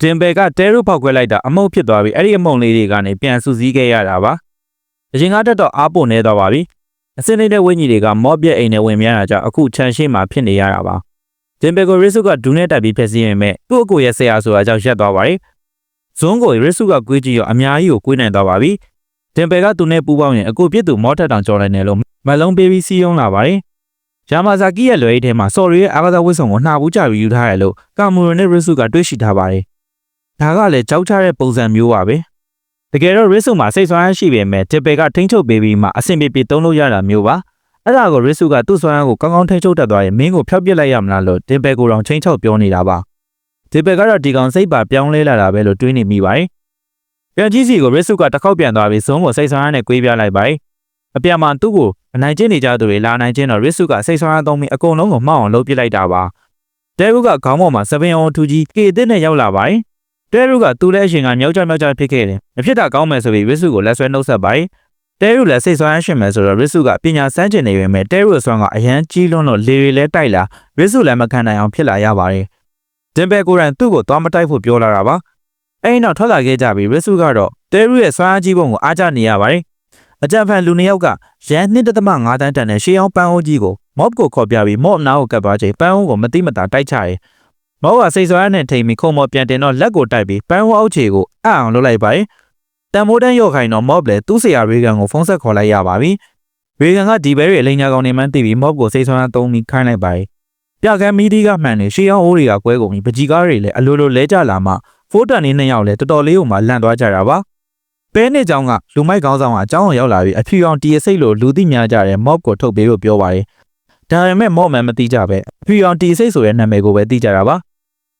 တင်ဘယ်ကတဲရုဖောက်ခွဲလိုက်တာအမုတ်ဖြစ်သွားပြီးအဲ့ဒီအမုံလေးတွေကနေပြန်ဆူစည်းခဲ့ရတာပါအရင်ကတက်တော့အားပို့နေသွားပါပြီအစင်းနေတဲ့ဝင်းကြီးတွေကမော့ပြက်အိမ်နဲ့ဝင်မြန်းတာကြောင့်အခုခြံရှိမှဖြစ်နေရတာပါတင်ဘယ်ကိုရစ်စုကဒူးနဲ့တက်ပြီးဖျက်ဆီးရင်မဲ့သူ့အကိုရဲ့ဆရာဆိုတာကြောင့်ရက်သွားပါတယ်ဇွန်းကိုရစ်စုကကွေးကြည့်ရောအများကြီးကိုကွေးနိုင်သွားပါပြီတင်ဘယ်ကသူနဲ့ပူးပေါင်းရင်အကိုပြစ်သူမော့ထက်တောင်ကြော်လိုက်တယ်လို့မလုံးပေးပြီးစီးယုံလာပါတယ်ယာမာဇာကီရဲ့လွယ်အိတ်ထဲမှာဆော်ရီရဲ့အာဂါဇဝစ်ဆုံကိုနှာဘူးကြပြီးယူထားတယ်လို့ကာမူရိုနဲ့ရစ်စုကတွေးရှိထားပါတယ် ဒါကလည်းကြောက်ချတဲ့ပုံစံမျိုးပါပဲတကယ်တော့ risk မှာစိတ်ဆွမ်းအားရှိပေမဲ့တစ်ပယ်ကထိန်းချုပ်ပေးပြီးမှအဆင်ပြေပြေသုံးလို့ရတာမျိုးပါအဲ့ဒါကို risk ကသူ့ဆွမ်းအားကိုကောင်းကောင်းထိန်းချုပ်တတ်သွားရင်မင်းကိုဖျောက်ပစ်လိုက်ရမလားလို့တင်ပယ်ကိုတော့ချင်းချောက်ပြောနေတာပါတစ်ပယ်ကတော့ဒီကောင်စိတ်ပါပြောင်းလဲလာတာပဲလို့တွေးနေမိပါတယ်ပြန်ကြီးစီကို risk ကတစ်ခေါက်ပြန်သွားပြီးဇုံးကိုစိတ်ဆွမ်းအားနဲ့ကွေးပြလိုက်ပါတယ်အပြန်မှာသူ့ကိုအနိုင်ကျင့်နေကြသူတွေလာနိုင်ကျင့်တော့ risk ကစိတ်ဆွမ်းအားသုံးပြီးအကုန်လုံးကိုမှောက်အောင်လုပ်ပစ်လိုက်တာပါတဲဘူးကခေါင်းပေါ်မှာစပင်အောင်ထူကြီးကေအစ်နဲ့ရောက်လာပါတယ် တဲရုကသူ့လည်းအရှင်ကမြောက်ကြမြောက်ကြဖြစ်ခဲ့တယ်။မဖြစ်တာကောင်းမယ်ဆိုပြီးရစ်စုကိုလက်ဆွဲနှုတ်ဆက်ပါတယ်။တဲရုလည်းစိတ်ဆွမ်းရှင်မယ်ဆိုတော့ရစ်စုကပညာစမ်းကျင်နေပေမဲ့တဲရုရဲ့ဆွမ်းကအရန်ကြီးလွန်းလို့လေတွေလည်းတိုက်လာရစ်စုလည်းမခံနိုင်အောင်ဖြစ်လာရပါတယ်။တင်ဘဲကိုရန်သူ့ကိုသွားမတိုက်ဖို့ပြောလာတာပါ။အဲဒီနောက်ထွက်လာခဲ့ကြပြီးရစ်စုကတော့တဲရုရဲ့ဆွမ်းအားကြီးပုံကိုအားကျနေရပါတယ်။အကြံဖန်လူနှစ်ယောက်ကရန်2.5တန်းတန်တဲ့ရှေးအောင်ပန်းအိုးကြီးကိုမော့ကိုခေါ်ပြပြီးမော့အနားကိုကပ်သွားချိန်ပန်းအိုးကိုမတိမတာတိုက်ချတယ်။ မောကစိတ်ဆွာရနဲ့ထိန်ပြီးခုံမော်ပြန်တင်တော့လက်ကိုတိုက်ပြီးပန်းဝအောက်ခြေကိုအအောင်လုပ်လိုက်ပါတယ်တန်မိုးတန်းရော့ခိုင်တော့မော့ဘလဲသူ့ဆရာရေဂန်ကိုဖုန်းဆက်ခေါ်လိုက်ရပါပြီရေဂန်ကဒီဘဲရဲ့အလိညာကောင်နေမှန်းသိပြီးမော့ကိုစိတ်ဆွာရသုံးပြီးခိုင်းလိုက်ပါတယ်ပြကန်းမီဒီကမှန်နေရှေးအောင်အိုးတွေကကွဲကုန်ပြီးပကြီကားတွေလည်းအလိုလိုလဲကြလာမှဖိုးတန်နေနှစ်ယောက်လည်းတော်တော်လေးကိုမှလန့်သွားကြတာပါပဲနဲ့ကြောင်းကလူမိုက်ကောင်းဆောင်ကအကြောင်းကိုရောက်လာပြီးအဖြူရောင်တီရစိတ်လိုလူသိများကြတဲ့မော့ကိုထုတ်ပေးလို့ပြောပါတယ်ဒါပေမဲ့မော့မှန်မသိကြပဲအဖြူရောင်တီစိတ်ဆိုတဲ့နာမည်ကိုပဲသိကြတာပါ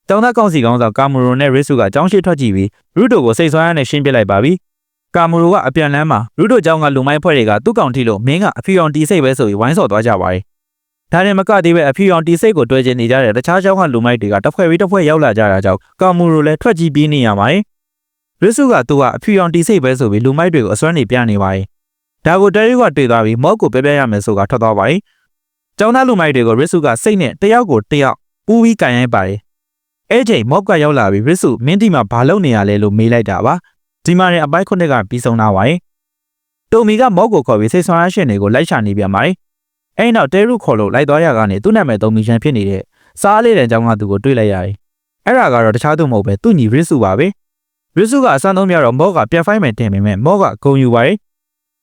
တောင်သားကောင်စီကောင်ဆောင်ကာမူရိုနဲ့ရစ်စုကကြောင်းရှိထွက်ကြည့်ပြီးရူတိုကိုစိတ်ဆွမ်းရနဲ့ရှင်းပစ်လိုက်ပါပြီ။ကာမူရိုကအပြန်လန်းမှာရူတိုကြောင်းကလူမိုင်းဖွဲ့တွေကသူ့ကောင်ထီလို့မင်းကအဖီအောင်တီစိတ်ပဲဆိုပြီးဝိုင်းဆော်သွားကြပါတယ်။ဒါနဲ့မကသေးပဲအဖီအောင်တီစိတ်ကိုတွဲကျင်နေကြတဲ့တခြားကြောင်းကလူမိုက်တွေကတစ်ဖွဲ့ပြီးတစ်ဖွဲ့ရောက်လာကြတာကြောင့်ကာမူရိုလည်းထွက်ကြည့်ပြီးနေရပါတယ်။ရစ်စုကသူကအဖီအောင်တီစိတ်ပဲဆိုပြီးလူမိုက်တွေကိုအစွမ်းနေပြနေပါတယ်။ဒါကိုတဲရီကတွေ့သွားပြီးမော့ကိုပြပြရမယ်ဆိုတာထွက်သွားပါတယ်။ကျောင်းသားလူမိုက်တွေကိုရစ်စုကစိတ်နဲ့တယောက်ကိုတယောက်ပူးပြီးကန်ရိုက်ပါတယ် အဲ့ချိန်မော့ကရောက်လာပြီးရစ်စုမင်းဒီမှာဘာလုပ်နေရလဲလို့မေးလိုက်တာပါဒီမှာရင်အပိုင်းခုနှစ်ကပြီးဆုံးတာပါရင်တိုမီကမော့ကိုခေါ်ပြီးစိတ်ဆွမ်းအားရှင်တွေကိုလိုက်ရှာနေပြန်ပါတယ်အဲ့နောက်တဲရုခေါ်လို့လိုက်သွားရကနေသူ့နာမည်သုံးမီရှန်ဖြစ်နေတဲ့စားလေးတဲ့အကြောင်းကသူကိုတွေ့လိုက်ရတယ်အဲ့ဒါကတော့တခြားသူမဟုတ်ပဲသူ့ညီရစ်စုပါပဲရစ်စုကအစမ်းသုံးပြတော့မော့ကပြန်ဖိုင်းမယ်တင်ပေမဲ့မော့ကဂုံယူပါတယ်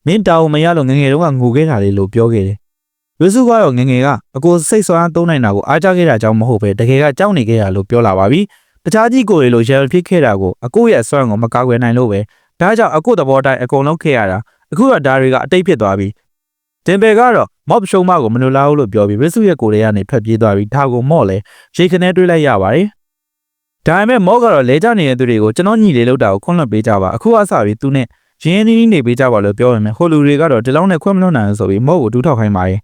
မင်းတောင်းမရလို့ငယ်ငယ်တုန်းကငိုခဲ့တာလေလို့ပြောခဲ့တယ် ရစ်စုကတော့ငယ်ငယ်ကအကိုစိတ်ဆွမ်းအားသုံးနိုင်တာကိုအားကြခဲ့တာကြောင့်မဟုတ်ပဲတကယ်ကကြောက်နေခဲ့တာလို့ပြောလာပါပြီတခြားကြီးကိုတွေလိုရယ်ဖြစ်ခဲ့တာကိုအကိုရဲ့အစွမ်းကိုမကာကွယ်နိုင်လို့ပဲဒါကြောင့်အကိုသဘောတိုင်းအကုန်လုံးခဲ့ရတာအခုတော့ဒါတွေကအတိတ်ဖြစ်သွားပြီတင်ဘယ်ကတော့မော့ရှုံးမကိုမလိုလားဘူးလို့ပြောပြီးရစ်စုရဲ့ကိုယ်တွေကနေထွက်ပြေးသွားပြီးဒါကိုမော့လဲရေခနဲတွေးလိုက်ရပါတယ်ဒါပေမဲ့မော့ကတော့လဲကျနေတဲ့သူတွေကိုကျွန်တော်ညီလေးလောက်တာကိုခွန့်လွှတ်ပေးကြပါအခုအစားပြီးသူနဲ့ရင်းနှီးနှီးနေပေးကြပါလို့ပြောရမယ်ဟိုလူတွေကတော့ဒီလောက်နဲ့ခွင့်မလွှတ်နိုင်ဘူးဆိုပြီးမော့ကိုဒူးထောက်ခိုင်းပါတယ်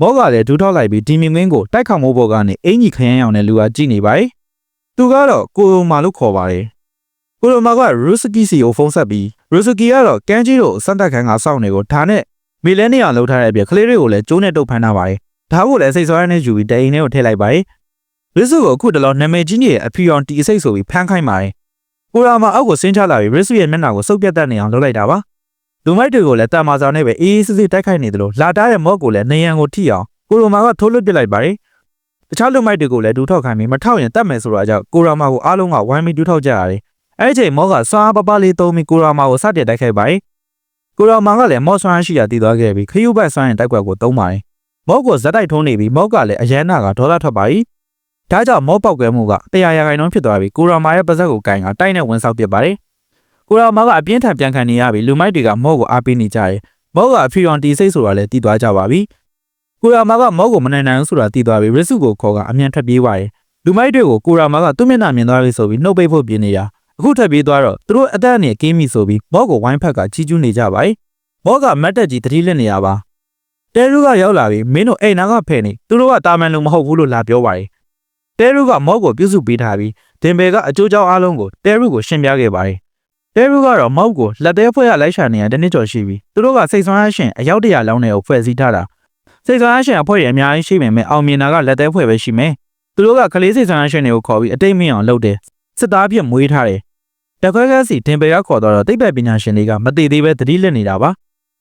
မော့ကလည်းဒူးထောက်လိုက်ပြီးဒီမင်ငင်းကိုတိုက်ခေါင်မိုးပေါ်ကနေအင်ကြီးခရမ်းရောင်နဲ့လူကကြည့်နေပါတယ်သူကတော့ကိုရိုမာလို့ခေါ်ပါတယ်။ကိုရိုမာကရူစကီစီကိုဖုန်းဆက်ပြီးရူစကီကတော့ကန်းကြီးတို့စံတက်ခန်းကစောင့်နေကိုဒါနဲ့မီလဲနေအောင်လှုပ်ထားတဲ့အပြင်ကလေးတွေကိုလည်းကျိုးနဲ့တုပ်ဖမ်းထားပါတယ်။ဒါကိုလည်းစိတ်ဆွမ်းနဲ့ယူပြီးတိုင်ထဲကိုထည့်လိုက်ပါတယ်။ရစ်စုကိုအခုတလောနာမည်ကြီးနေတဲ့အဖီအောင်တီအစိတ်ဆိုပြီးဖမ်းခိုင်းပါတယ်။ကိုရိုမာအောက်ကိုဆင်းချလာပြီးရစ်စုရဲ့မျက်နှာကိုစုပ်ပြတ်တတ်နေအောင်လုပ်လိုက်တာပါ။ လူမိုက်တွေကိုလည်းတာမာဆောင်နဲ့ပဲအေးအေးဆေးဆေးတိုက်ခိုက်နေတယ်လို့လာတားတဲ့မော့ကိုလည်းနေရန်ကိုထိအောင်ကိုရိုမာကထိုးလွတ်ပစ်လိုက်ပါတယ်။တခြားလူမိုက်တွေကိုလည်းဒူးထောက်ခိုင်းပြီးမထောက်ရင်တတ်မယ်ဆိုတာကြောင့်ကိုရာမာကိုအားလုံးကဝိုင်းပြီးဒူးထောက်ကြရတယ်။အဲဒီချိန်မောကစွမ်းအားပပလေးသုံးပြီးကိုရာမာကိုစတင်တိုက်ခိုက်ပါတယ်။ကိုရာမာကလည်းမောစွမ်းအားရှိရာတည်သွားခဲ့ပြီးခရူးဘတ်စွမ်းရင်တိုက်ကွက်ကိုသုံးပါတယ်။မောကိုဇက်တိုက်ထုံးနေပြီးမောကလည်းအရန်နာကဒေါသထွက်ပါ၏။ဒါကြောင့်မောပောက်ကွဲမှုကတရားရဂိုင်နှုန်းဖြစ်သွားပြီးကိုရာမာရဲ့ပါဇက်ကိုကင်ကတိုက်နဲ့ဝင်ဆောက်ပစ်ပါတယ်။ ကိုရာမာကအပြင်းထန်ပြန်ခံနေရပြီးလူမိုက်တွေကမောကိုအားပေးနေကြတယ်။မောကအဖီရွန်တီစိတ်ဆိုတာလည်းတည်သွားကြပါပြီ။ကိုရာမာကမော့ကိုမနိုင်နိုင်ဘူးဆိုတာသိသွားပြီးရစ်စုကိုခေါ်ကအမြန်ထပ်ပြေးသွားတယ်။လူမိုက်တွေကိုကိုရာမာကသူ့မျက်နှာမြင်သွားပြီဆိုပြီးနှုတ်ပိတ်ဖို့ပြင်နေတာ။အခုထပ်ပြေးသွားတော့သူတို့အသက်အနည်းကင်းပြီဆိုပြီးမော့ကိုဝိုင်းဖက်ကချီးကျူးနေကြပါ යි ။မော့ကမတ်တက်ကြီးတတိလက်နေရပါ။တဲရုကရောက်လာပြီးမင်းတို့အိမ်နာကဖဲ့နေသူတို့ကတာမန်လူမဟုတ်ဘူးလို့လာပြောပါတယ်။တဲရုကမော့ကိုပြုစုပေးထားပြီးဒင်ဘယ်ကအကျိုးကြောင့်အားလုံးကိုတဲရုကိုရှင်းပြခဲ့ပါတယ်။ တဲရုကတော့မော့ကိုလက်သေးဖွဲ့ရလိုက်ရှာနေရတဲ့နှစ်ကျော်ရှိပြီ။သူတို့ကစိတ်ဆွမ်းအားရှင်အယောက်တရာလောင်းတဲ့ကိုဖွဲ့စည်းထားတာ။စိတ်ဆန္ဒရှင်အဖွဲ့တွေအများကြီးရှိပေမဲ့အောင်မြင်တာကလက်သေးဖွဲ့ပဲရှိမယ်။သူတို့ကကလေးစိတ်ဆန္ဒရှင်တွေကိုခေါ်ပြီးအတိတ်မင်းအောင်လုပ်တယ်စစ်သားပြစ်မွေးထားတယ်တခွဲကစီတင်ပေကခေါ်တော့တိတ်ပဲပညာရှင်တွေကမတည်သေးပဲသတိလက်နေတာပါ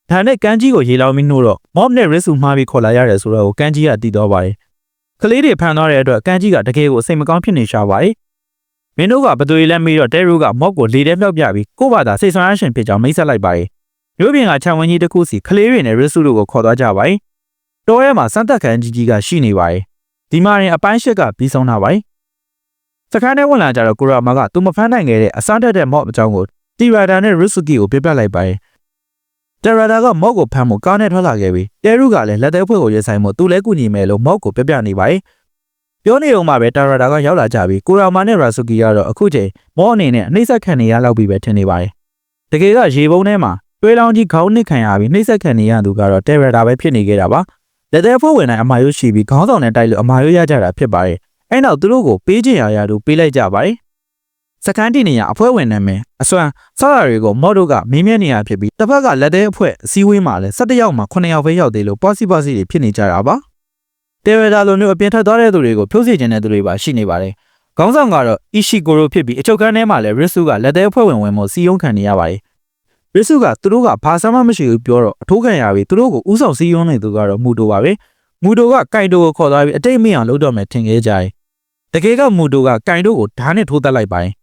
ဒါနဲ့ကန်းကြီးကိုရေလောင်းပြီးနှိုးတော့မော့နဲ့ရစ်ဆူမှားပြီးခေါ်လာရတယ်ဆိုတော့ကန်းကြီးကတည်တော့ပါတယ်ကလေးတွေဖမ်းသွားတဲ့အတွက်ကန်းကြီးကတကယ်ကိုစိတ်မကောင်းဖြစ်နေရှာပါတယ် မင်းတို့ကဘသူတွေလဲမေးတော့တဲရူကမော့ကိုလေထဲမြောက်ပြပြီးကို့ဘာသာစိတ်ဆွမ်းအားရှင်ဖြစ်ကြောင်းမိတ်ဆက်လိုက်ပါတယ်မြို့ပြင်ကခြံဝင်းကြီးတစ်ခုစီကလေးတွေနဲ့ရစ်ဆူတို့ကိုခေါ်သွားကြပါတယ်တောထဲမှာစမ်းသက်ခံကြီးကြီးကရှိနေပါတယ်ဒီမှာရင်အပိုင်းရှစ်ကပြီးဆုံးတာပါတယ်စခန်းထဲဝင်လာကြတော့ကိုရာမာကသူမဖမ်းနိုင်ခဲ့တဲ့အစမ်းတက်တဲ့မော့အကြောင်းကိုတီရာဒါနဲ့ရစ်ဆူကီကိုပြပြလိုက်ပါတယ်တရာဒါကမော့ကိုဖမ်းမှုကားနဲ့ထွက်လာခဲ့ပြီးတဲရုကလည်းလက်သေးဖွဲ့ကိုရဲဆိုင်မှုသူလည်းကူညီမယ်လို့မော့ကိုပြပြနေပါတယ် ပြောနေအောင်မှပဲတရာဒါကရောက်လာကြပြီးကိုရာမာနဲ့ရာဆူကီကတော့အခုချိန်မော့အနေနဲ့အနှိမ့်ဆက်ခံနေရလောက်ပြီပဲထင်နေပါတယ်တကယ်ကရေပုံးထဲမှာတွဲလောင်းကြီးခေါင်းနစ်ခံရပြီးနှိမ့်ဆက်ခံနေရသူကတော့တရာဒါပဲဖြစ်နေခဲ့တာပါလက်သေးဖွဲ့ဝင်တိုင်းအမာရွရှိပြီးခေါင်းဆောင်နဲ့တိုက်လို့အမာရွရကြတာဖြစ်ပါတယ်အဲ့နောက်သူတို့ကိုပေးချင်ရရသူပေးလိုက်ကြပါတယ်စကန်တီနေရအဖွဲဝင်နာမည်အစွမ်းဆောက်ရတွေကိုမော့တို့ကမင်းမြနေရဖြစ်ပြီးတစ်ဖက်ကလက်သေးအဖွဲအစည်းအဝေးမှာလည်း17ယောက်မှ9ယောက်ပဲရောက်သေးလို့ပေါ့စီပေါ့စီတွေဖြစ်နေကြတာပါ တေရဒါလိုမျိုးအပြင်ထက်သွားတဲ့သူတွေကိုဖြိုးစီခြင်းတဲ့သူတွေပါရှိနေပါတယ်ခေါင်းဆောင်ကတော့အီရှီကိုရိုဖြစ်ပြီးအချုပ်ခန်းထဲမှာလည်းရစ်ဆူကလက်သေးအဖွဲဝင်ဝင်မို့စီယုံခံနေရပါတယ်ရစ်ဆူကသူတို့ကဘာမှမရှိဘူးပြောတော့အထိုးခံရပြီးသူတို့ကိုဥဆောင်စီယုံနေသူကတော့မူတိုပါပဲမူတိုကကင်တိုကိုခေါ်သွားပြီးအတိတ်မင်းအောင်လုပ်တော့မယ်ထင်ခဲ့ကြတယ်တကယ်ကမူတိုကကင်တိုကိုဓာတ်နဲ့ထိုးတက်လိုက်ပါတယ်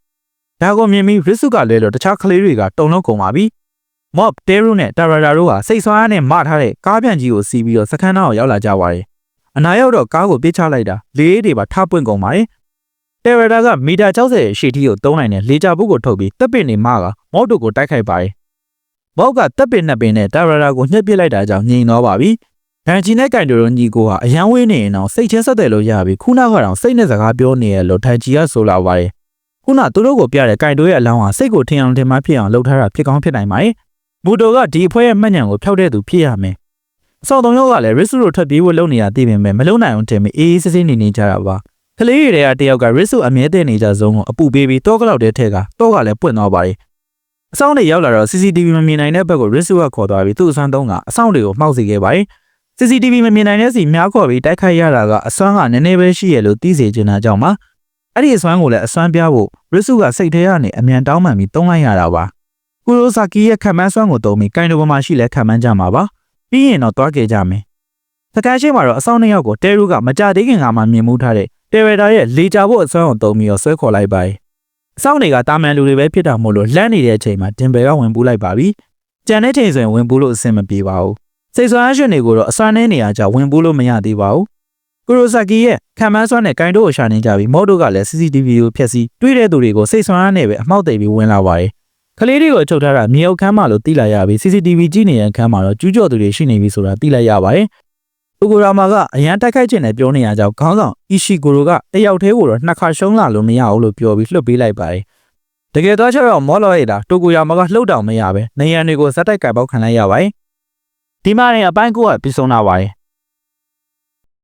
ဒါကိုမြင်ပြီးရစ်စုကလဲလို့တခြားကလေးတွေကတုံလုံးကုန်ပါပြီ။မော့တဲရူနဲ့တာရာရာတို့ဟာစိတ်ဆွမ်းအားနဲ့မထားတဲ့ကားပြန်ကြီးကိုစီးပြီးတော့စခန်းသားကိုရောက်လာကြပါတယ်။ အနာရောက်တော့ကားကိုပြေးချလိုက်တာလေးတွေပါထားပွင့်ကုန်ပါတယ်။တဲရာရာကမီတာ60ရှီတီကိုတုံးနိုင်တဲ့လေကြဘူးကိုထုတ်ပြီးတပ်ပင်နေမှကမော့တို့ကိုတိုက်ခိုက်ပါတယ်။မော့ကတပ်ပင်နှစ်ပင်နဲ့တာရာရာကိုညှက်ပစ်လိုက်တာကြောင့်ငြိမ်တော့ပါပြီ။ဒန်ချီနဲ့ကင်တိုရိုညီကိုဟာအယံဝေးနေရင်တော့စိတ်ချင်းဆက်တယ်လို့ရပြီခုနကတော့စိတ်နဲ့စကားပြောနေရလို့ထိုင်ချီကဆိုလာပါတယ်ခုနသူတို့ကိုပြတဲ့ကင်တိုရဲ့အလောင်းဟာစိတ်ကိုထင်အောင်ထင်မှဖြစ်အောင်လုပ်ထားတာဖြစ်ကောင်းဖြစ်နိုင်ပါတယ်။ဘူတိုကဒီအဖွဲရဲ့မှတ်ဉာဏ်ကိုဖျောက်တဲ့သူဖြစ်ရမယ်။ အစောသုံးယောက်ကလည်းရစ်ဆူတို့ထွက်ပြေးဖို့လုပ်နေရသိပေမဲ့မလုံနိုင်အောင်တင်ပြီးအေးအေးဆေးဆေးနေနေကြတာပါ။ကလေးတွေကတယောက်ကရစ်ဆူအမြဲတမ်းနေကြဆုံးကိုအပူပေးပြီးတောကလောက်တဲ့ထက်ကတောကလည်းပွင့်သွားပါတယ်။အဆောင်တွေရောက်လာတော့ CCTV မမြင်နိုင်တဲ့ဘက်ကိုရစ်ဆူကခေါ်သွားပြီးသူ့အဆွမ်းသုံးကအဆောင်တွေကိုမှောက်စေခဲ့ပါတယ်။ CCTV မမြင်နိုင်တဲ့စီများခေါ်ပြီးတိုက်ခိုက်ရတာကအစွမ်းကနည်းနည်းပဲရှိရလို့သိစေချင်တာကြောင့်ပါအဲ့ဒီအစွမ်းကိုလည်းအစွမ်းပြဖို့ရစ်စုကစိတ်ထဲကနေအမြန်တောင်းပန်ပြီးတုံးလိုက်ရတာပါကူရိုဆာကီရဲ့ခံမှန်းစွမ်းကိုတုံးပြီးကိုင်တိုဘမှာရှိလဲခံမှန်းကြမှာပါ ပြီးရင်တော့တွားကြကြမယ်စကန်ရှင်းမှာတော့အဆောင်နှစ်ယောက်ကိုတဲရူကမကြသေးခင်ကမှမြင်မှုထားတဲ့တေရတာရဲ့လေကြဖို့အစွမ်းကိုတုံးပြီးတော့ဆွဲခေါ်လိုက်ပါတယ်အဆောင်တွေကတာမန်လူတွေပဲဖြစ်တာမို့လို့လန့်နေတဲ့အချိန်မှာတင်ဘယ်ကဝင်ပူးလိုက်ပါပြီကြံတဲ့ချိန်ဆိုရင်ဝင်ပူးလို့အဆင်မပြေပါဘူးစိတ်ဆွမ်းအားရှင်တွေကိုတော့အစွမ်းနဲ့နေရာကြဝင်ပူးလို့မရသေးပါဘူးကူရိုဆာကီရဲ့ခံမန်းစွမ်းနဲ့ဂိုင်းတို့ကိုရှာနေကြပြီးမော့တို့ကလည်း CCTV ကိုဖျက်ဆီးတွေးတဲ့သူတွေကိုစိတ်ဆွမ်းအားနဲ့ပဲအမှောက်သိပ်ပြီးဝင်လာပါတယ် ကလေးတွေကိုချုပ်ထားတာမြေအုပ်ခန်းမှာလို့သိလိုက်ရပြီး CCTV ကြည့်နေတဲ့အခန်းမှာတော့ကျူးကျော်သူတွေရှိနေပြီဆိုတာသိလိုက်ရပါတယ်။အိုဂိုရာမာကအရန်တိုက်ခိုက်ခြင်းနဲ့ပြောနေရကြောင်းခေါင်းဆောင်အီရှီကိုရိုကတယောက်တည်းကိုတော့နှစ်ခါရှုံးလာလို့မရဘူးလို့ပြောပြီးလှုပ်ပေးလိုက်ပါတယ်။တကယ်တော့ချက်တော့မော်လော်ရတာတိုဂိုရာမာကလှုပ်တောင်မရပဲနေရန်တွေကိုဇက်တိုက်ကြိုက်ပေါက်ခံလိုက်ရပါတယ်။ဒီမှာနေအပိုင်းကိုကပြီးဆုံးလာပါတယ်